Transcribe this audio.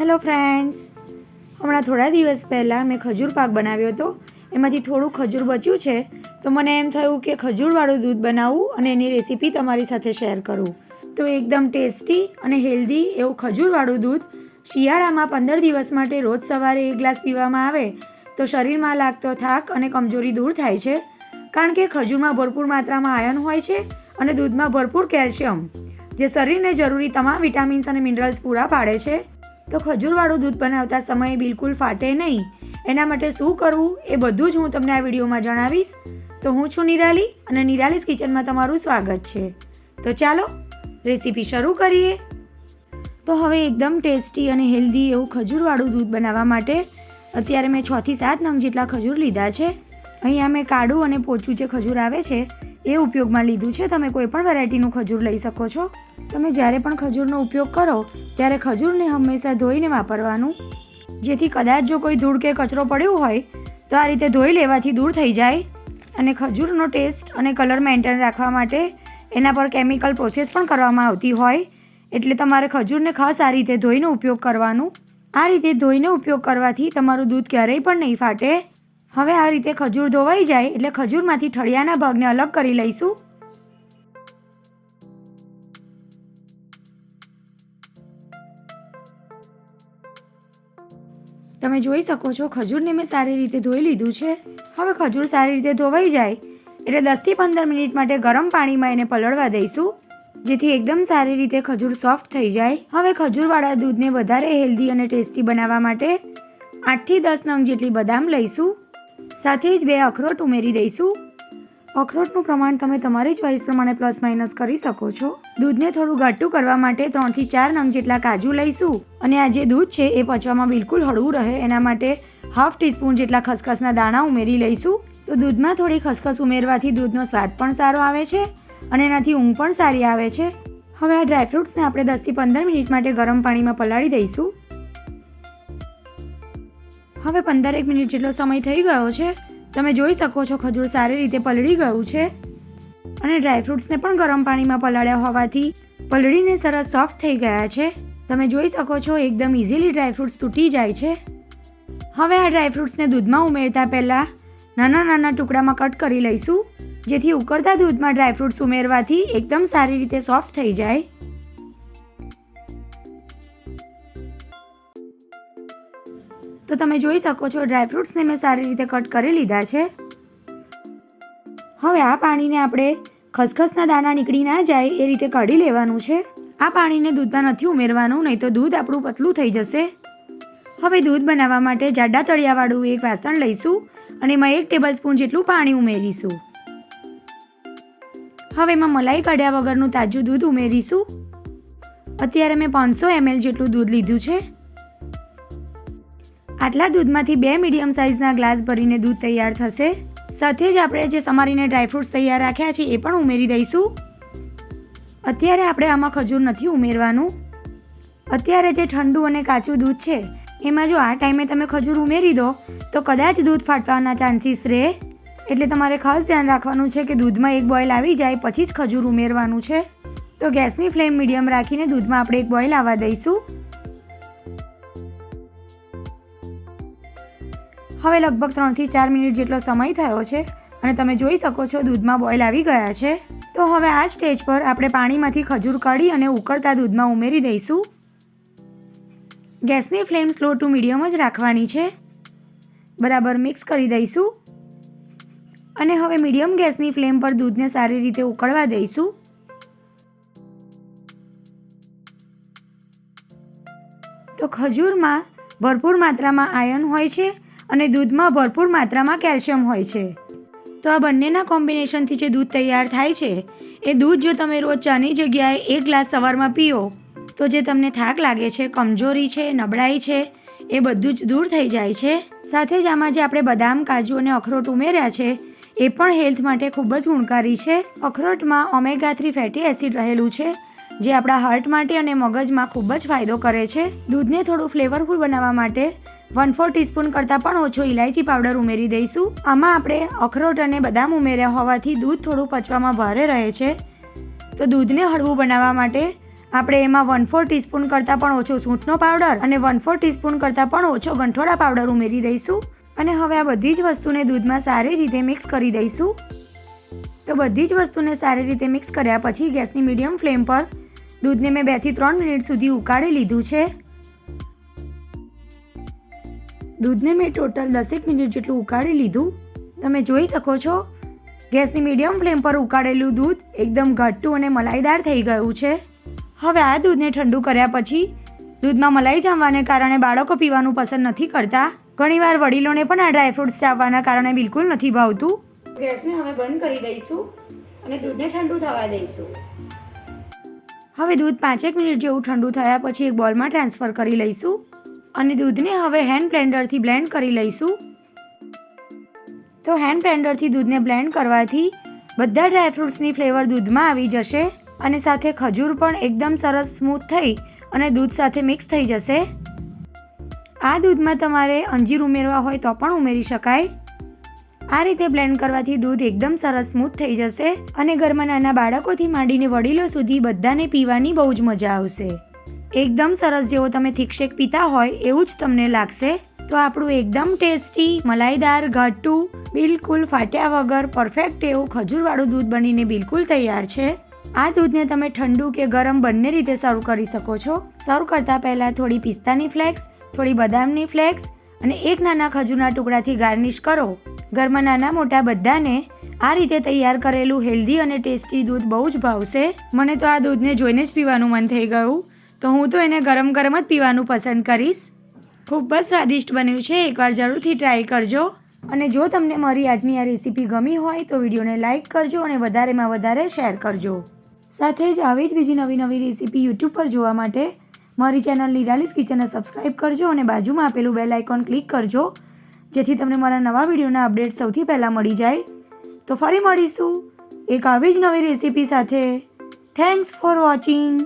Hello friends હમણાં થોડા દિવસ પહેલાં મેં ખજૂર પાક બનાવ્યો હતો. એમાંથી થોડું ખજૂર બચ્યું છે. તો મને એમ થયું કે ખજૂરવાળું દૂધ બનાવું અને એની રેસીપી તમારી સાથે શેર કરું. તો એકદમ ટેસ્ટી અને હેલ્ધી એવું ખજૂરવાળું દૂધ શિયાળામાં પંદર દિવસ માટે રોજ સવારે એક ગ્લાસ પીવામાં આવે તો શરીરમાં લાગતો થાક અને કમજોરી દૂર થાય છે. કારણ કે ખજૂરમાં ભરપૂર માત્રામાં આયન હોય છે અને દૂધમાં ભરપૂર કેલ્શિયમ જે શરીરને જરૂરી તમામ વિટામિન્સ અને મિનરલ્સ પૂરા પાડે છે. તો ખજૂરવાળું દૂધ બનાવતા સમયે બિલકુલ ફાટે નહીં. એના માટે શું કરવું એ બધું જ હું તમને આ વિડીયોમાં જણાવીશ. તો હું છું નિરાલી અને નિરાલીસ કિચનમાં તમારું સ્વાગત છે. તો ચાલો રેસીપી શરૂ કરીએ. તો હવે એકદમ ટેસ્ટી અને હેલ્ધી એવું ખજૂરવાળું દૂધ બનાવવા માટે અત્યારે મેં છથી સાત નંગ જેટલા ખજૂર લીધા છે. અહીંયા મેં કાળું અને પોચું જે ખજૂર આવે છે, એ ઉપયોગમાં લીધું છે. તમે કોઈ પણ વેરાયટીનું ખજૂર લઈ શકો છો. તમે જ્યારે પણ ખજૂરનો ઉપયોગ કરો, ત્યારે ખજૂરને હંમેશા ધોઈને વાપરવાનું. જેથી કદાચ જો કોઈ ધૂળ કે કચરો પડ્યો હોય, તો આ રીતે ધોઈ લેવાથી દૂર થઈ જાય. અને ખજૂરનો ટેસ્ટ અને કલર મેન્ટેન રાખવા માટે એના પર કેમિકલ પ્રોસેસ પણ કરવામાં આવતી હોય. એટલે તમારે ખજૂરને ખાસ આ રીતે ધોઈને ઉપયોગ કરવાનું. આ રીતે ધોઈને ઉપયોગ કરવાથી તમારું દૂધ ક્યારેય પણ નહીં ફાટે. હવે આ રીતે ખજૂર ધોવાઈ જાય એટલે ખજૂરમાંથી ઠળિયાના ભાગને અલગ કરી લઈશું. તમે જોઈ શકો છો, ખજૂરને મેં સારી રીતે ધોઈ લીધું છે. હવે ખજૂર સારી રીતે ધોવાઈ જાય. એટલે દસથી પંદર મિનિટ માટે ગરમ પાણીમાં એને પલળવા દઈશું, જેથી એકદમ સારી રીતે ખજૂર સોફ્ટ થઈ જાય. હવે ખજૂરવાળા દૂધને વધારે હેલ્ધી અને ટેસ્ટી બનાવવા માટે આઠથી દસ નંગ જેટલી બદામ લઈશું. સાથે જ બે અખરોટ ઉમેરી દઈશું. અખરોટનું પ્રમાણ તમે તમારી ચોઈસ પ્રમાણે પ્લસ માઇનસ કરી શકો છો. દૂધને થોડું ઘાટું કરવા માટે ત્રણથી ચાર નંગ જેટલા કાજુ લઈશું. અને આ જે દૂધ છે એ પચવામાં બિલકુલ હળવું રહે. એના માટે હાફ ટીસ્પૂન જેટલા ખસખસના દાણા ઉમેરી લઈશું. તો દૂધમાં થોડી ખસખસ ઉમેરવાથી દૂધનો સ્વાદ પણ સારો આવે છે અને એનાથી ઊંઘ પણ સારી આવે છે. હવે આ ડ્રાયફ્રૂટ્સને આપણે દસથી પંદર મિનિટ માટે ગરમ પાણીમાં પલાળી દઈશું. હવે પંદરેક મિનિટ જેટલો સમય થઈ ગયો છે. તમે જોઈ શકો છો ખજૂર સારી રીતે પલળી ગયું છે. અને ડ્રાયફ્રૂટ્સને પણ ગરમ પાણીમાં પલાળ્યા હોવાથી પલળીને સરસ સોફ્ટ થઈ ગયા છે. તમે જોઈ શકો છો એકદમ ઇઝીલી ડ્રાયફ્રૂટ્સ તૂટી જાય છે. હવે આ ડ્રાયફ્રૂટ્સને દૂધમાં ઉમેરતા પહેલાં નાના નાના ટુકડામાં કટ કરી લઈશું, જેથી ઉકળતા દૂધમાં ડ્રાયફ્રૂટ્સ ઉમેરવાથી એકદમ સારી રીતે સોફ્ટ થઈ જાય. તો તમે જોઈ શકો છો ડ્રાયફ્રૂટ્સને મેં સારી રીતે કટ કરી લીધા છે. હવે આ પાણીને આપણે ખસખસના દાણા નીકળી ના જાય એ રીતે કાઢી લેવાનું છે. આ પાણીને દૂધમાં નથી ઉમેરવાનું, નહીં તો દૂધ આપણું પતલું થઈ જશે. હવે દૂધ બનાવવા માટે જાડા તળિયાવાળું એક વાસણ લઈશું અને એમાં એક ટેબલ સ્પૂન જેટલું પાણી ઉમેરીશું. હવે એમાં મલાઈ કાઢ્યા વગરનું તાજું દૂધ ઉમેરીશું. અત્યારે મેં પાંચસો એમએલ જેટલું દૂધ લીધું છે. આટલા દૂધમાંથી બે મીડિયમ સાઇઝના ગ્લાસ ભરીને દૂધ તૈયાર થશે? સાથે જ આપણે જે સમારીને ડ્રાયફ્રૂટ્સ તૈયાર રાખ્યા છે એ પણ ઉમેરી દઈશું. અત્યારે આપણે આમાં ખજૂર નથી ઉમેરવાનું. અત્યારે જે ઠંડુ અને કાચું દૂધ છે, એમાં જો આ ટાઈમે તમે ખજૂર ઉમેરી દો, તો કદાચ દૂધ ફાટવાના ચાન્સીસ રહે. એટલે તમારે ખાસ ધ્યાન રાખવાનું છે કે દૂધમાં એક બોઇલ આવી જાય પછી જ ખજૂર ઉમેરવાનું છે. તો ગેસની ફ્લેમ મીડિયમ રાખીને દૂધમાં આપણે એક બોઇલ આવવા દઈશું. હવે લગભગ ત્રણથી ચાર મિનિટ જેટલો સમય થયો છે અને તમે જોઈ શકો છો દૂધમાં બોઇલ આવી ગયા છે. તો હવે આ સ્ટેજ પર આપણે પાણીમાંથી ખજૂર કાઢી અને ઉકળતા દૂધમાં ઉમેરી દઈશું. ગેસની ફ્લેમ સ્લો ટુ મીડિયમ જ રાખવાની છે. બરાબર મિક્સ કરી દઈશું. અને હવે મીડિયમ ગેસની ફ્લેમ પર દૂધને સારી રીતે ઉકળવા દઈશું. તો ખજૂરમાં ભરપૂર માત્રામાં આયન હોય છે અને દૂધમાં ભરપૂર માત્રામાં કેલ્શિયમ હોય છે. તો આ બંનેના કોમ્બિનેશનથી જે દૂધ તૈયાર થાય છે, એ દૂધ જો તમે રોજ ચાની જગ્યાએ એક ગ્લાસ સવારમાં પીઓ, તો જે તમને થાક લાગે છે, કમજોરી છે, નબળાઈ છે, એ બધું જ દૂર થઈ જાય છે. સાથે જ આમાં જે આપણે બદામ, કાજુ અને અખરોટ ઉમેર્યા છે, એ પણ હેલ્થ માટે ખૂબ જ ગુણકારી છે. અખરોટમાં ઓમેગા થ્રી ફેટી એસિડ રહેલું છે, જે આપણા હાર્ટ માટે અને મગજમાં ખૂબ જ ફાયદો કરે છે. દૂધને થોડું ફ્લેવરફુલ બનાવવા માટે વન ફોર ટીસ્પૂન કરતાં પણ ઓછો ઇલાયચી પાવડર ઉમેરી દઈશું. આમાં આપણે અખરોટ અને બદામ ઉમેર્યા હોવાથી દૂધ થોડું પચવામાં ભારે રહે છે. તો દૂધને હળવું બનાવવા માટે આપણે એમાં વન ફોર ટીસ્પૂન કરતાં પણ ઓછો સૂંઠનો પાવડર અને વન ફોર ટીસ્પૂન કરતાં પણ ઓછો ગંઠોડા પાવડર ઉમેરી દઈશું. અને હવે આ બધી જ વસ્તુને દૂધમાં સારી રીતે મિક્સ કરી દઈશું. તો બધી જ વસ્તુને સારી રીતે મિક્સ કર્યા પછી ગેસની મીડિયમ ફ્લેમ પર દૂધને મેં બેથી ત્રણ મિનિટ સુધી ઉકાળી લીધું છે. દૂધને મેં ટોટલ દસેક મિનિટ જેટલું ઉકાળી લીધું. તમે જોઈ શકો છો, ગેસની મીડિયમ ફ્લેમ પર ઉકાળેલું દૂધ એકદમ ઘટ્ટું અને મલાઈદાર થઈ ગયું છે. હવે આ દૂધને ઠંડુ કર્યા પછી, દૂધમાં મલાઈ જમવાને કારણે બાળકો પીવાનું પસંદ નથી કરતા. ઘણીવાર વડીલોને પણ આ ડ્રાયફ્રૂટ્સ ચાવવાના કારણે બિલકુલ નથી ભાવતું. ગેસને હવે બંધ કરી દઈશું અને દૂધને ઠંડુ થવા દઈશું. હવે દૂધ પાંચેક મિનિટ જેવું ઠંડુ થયા પછી એક બોલમાં ટ્રાન્સફર કરી લઈશું. અને દૂધને હવે હેન્ડ બ્લેન્ડરથી બ્લેન્ડ કરી લઈશું. તો હેન્ડ બ્લેન્ડરથી દૂધને બ્લેન્ડ કરવાથી બધા ડ્રાયફ્રૂટ્સની ફ્લેવર દૂધમાં આવી જશે અને સાથે ખજૂર પણ એકદમ સરસ સ્મૂથ થઈ અને દૂધ સાથે મિક્સ થઈ જશે. આ દૂધમાં તમારે અંજીર ઉમેરવા હોય તો પણ ઉમેરી શકાય. આ રીતે બ્લેન્ડ કરવાથી દૂધ એકદમ સરસ સ્મૂથ થઈ જશે અને ઘરમાં નાના બાળકોથી માંડીને વડીલો સુધી બધાને પીવાની બહુ જ મજા આવશે. એકદમ સરસ જેવો તમે થીક શેક પીતા હોય એવું જ તમને લાગશે. તો આપણું એકદમ ટેસ્ટી, મલાઈદાર, ઘાટું, બિલકુલ ફાટ્યા વગર પરફેક્ટ એવું ખજૂરવાળું દૂધ બનીને બિલકુલ તૈયાર છે. આ દૂધને તમે ઠંડુ કે ગરમ બંને રીતે સર્વ કરી શકો છો. સર્વ કરતાં પહેલાં થોડી પિસ્તાની ફ્લેક્સ થોડી બદામની ફ્લેક્સ અને એક નાના ખજૂરના ટુકડાથી ગાર્નિશ કરો. ઘરમાં નાના મોટા બધાને આ રીતે તૈયાર કરેલું હેલ્ધી અને ટેસ્ટી દૂધ બહુ જ ભાવશે. મને તો આ દૂધને જોઈને જ પીવાનું મન થઈ ગયું. તો હું તો એને ગરમ ગરમ જ પીવાનું પસંદ કરીશ. ખૂબ જ સ્વાદિષ્ટ બન્યું છે, એકવાર જરૂરથી ટ્રાય કરજો. અને જો તમને મારી આજની આ રેસીપી ગમી હોય તો વિડીયોને લાઇક કરજો અને વધારેમાં વધારે શેર કરજો. સાથે જ આવી જ બીજી નવી નવી રેસીપી યુટ્યુબ પર જોવા માટે મારી ચેનલ નિરાલીસ કિચનને સબસ્ક્રાઈબ કરજો અને બાજુમાં આપેલું બેલ આઇકોન ક્લિક કરજો, જેથી તમને મારા નવા વિડીયોના અપડેટ સૌથી પહેલાં મળી જાય. તો ફરી મળીશું એક આવી જ નવી રેસીપી સાથે. Thanks for watching